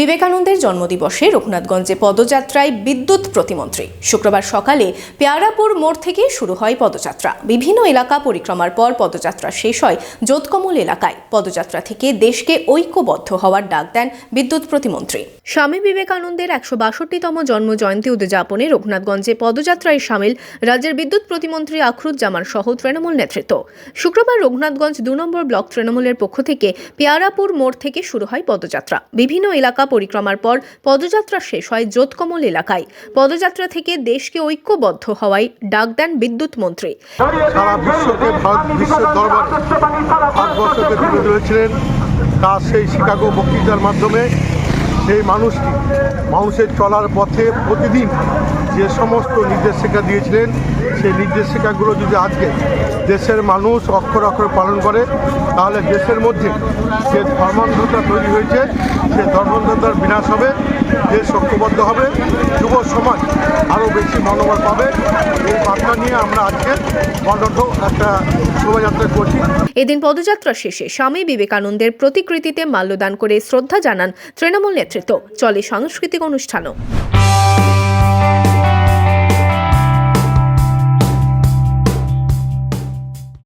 বিবেকানন্দের জন্মদিবসে রঘুনাথগঞ্জে পদযাত্রায় বিদ্যুৎ প্রতিমন্ত্রী। শুক্রবার সকালে পেয়ারাপুর মোড় থেকে শুরু হয় পদযাত্রা। বিভিন্ন এলাকা পরিক্রমার পর পদযাত্রা শেষ হয় যোতকমল এলাকায়। পদযাত্রা থেকে দেশকে ঐক্যবদ্ধ হওয়ার ডাক দেন বিদ্যুৎ প্রতিমন্ত্রী। স্বামী বিবেকানন্দের একশো বাষট্টিতম জন্ম জয়ন্তী উদযাপনে রঘুনাথগঞ্জে পদযাত্রায় সামিল রাজ্যের বিদ্যুৎ প্রতিমন্ত্রী আখরুজ্জামান সহ তৃণমূল নেতৃত্ব। শুক্রবার রঘুনাথগঞ্জ দু নম্বর ব্লক তৃণমূলের পক্ষ থেকে পেয়ারাপুর মোড় থেকে শুরু হয় পদযাত্রা। বিভিন্ন এলাকা পরিক্রমার পর পদযাত্রা শেষ হয় জোতকমল এলাকায়। পদযাত্রা থেকে দেশকে ঐক্যবদ্ধ হওয়ায় ডাক দেন বিদ্যুৎ মন্ত্রী। ভারতবর্ষকে সেই শিকাগো বক্তৃতার মাধ্যমে। সেই মানুষটি মানুষের চলার পথে প্রতিদিন যে সমস্ত নির্দেশিকা দিয়েছিলেন, সেই নির্দেশিকাগুলো যদি আজকে দেশের মানুষ অক্ষর অক্ষর পালন করে, তাহলে দেশের মধ্যে যে ধর্মান্ধতা তৈরি হয়েছে, সে ধর্মান্ধতার বিনাশ হবে, দেশ ঐক্যবদ্ধ হবে, যুব সমাজ আরও বেশি মনোবল পাবে। এই বার্তা নিয়ে আমরা আজকে কণ্ঠ একটা শোভাযাত্রা করছি। এদিন পদযাত্রা শেষে স্বামী বিবেকানন্দের প্রতিকৃতিতে মাল্যদান করে শ্রদ্ধা জানান তৃণমূল নেতৃত্ব। চলে সাংস্কৃতিক অনুষ্ঠানও।